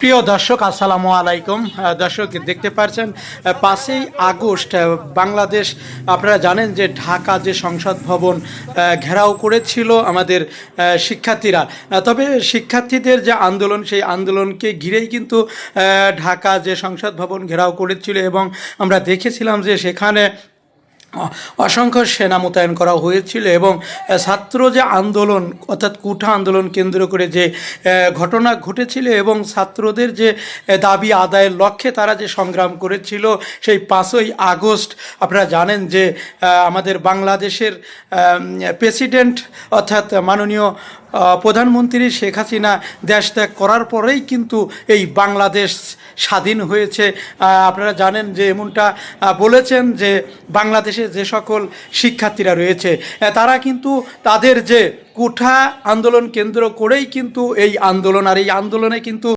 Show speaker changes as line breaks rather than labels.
প্রিয় দর্শক, আসসালামু আলাইকুম। দর্শক, দেখতে পাচ্ছেন পাঁচই আগস্ট বাংলাদেশ, আপনারা জানেন যে ঢাকা যে সংসদ ভবন ঘেরাও করেছিল আমাদের শিক্ষার্থীরা। তবে শিক্ষার্থীদের যে আন্দোলন, সেই আন্দোলনকে ঘিরেই কিন্তু ঢাকা যে সংসদ ভবন ঘেরাও করেছিল এবং আমরা দেখেছিলাম যে সেখানে অসংখ্য সেনা মোতায়েন করা হয়েছিল এবং ছাত্র যে আন্দোলন, অর্থাৎ কুঠা আন্দোলন কেন্দ্র করে যে ঘটনা ঘটেছিল এবং ছাত্রদের যে দাবি আদায়ের লক্ষ্যে তারা যে সংগ্রাম করেছিল সেই পাঁচই আগস্ট, আপনারা জানেন যে আমাদের বাংলাদেশের প্রেসিডেন্ট, অর্থাৎ মাননীয় প্রধানমন্ত্রী শেখ হাসিনা দেশ ত্যাগ করার পরেই কিন্তু এই বাংলাদেশ স্বাধীন হয়েছে। আপনারা জানেন যে এমনটা বলেছেন যে বাংলাদেশে যে সকল শিক্ষার্থীরা রয়েছে তারা কিন্তু তাদের যে কোঠা আন্দোলন কেন্দ্র করেই কিন্তু এই আন্দোলন, আর এই আন্দোলনে কিন্তু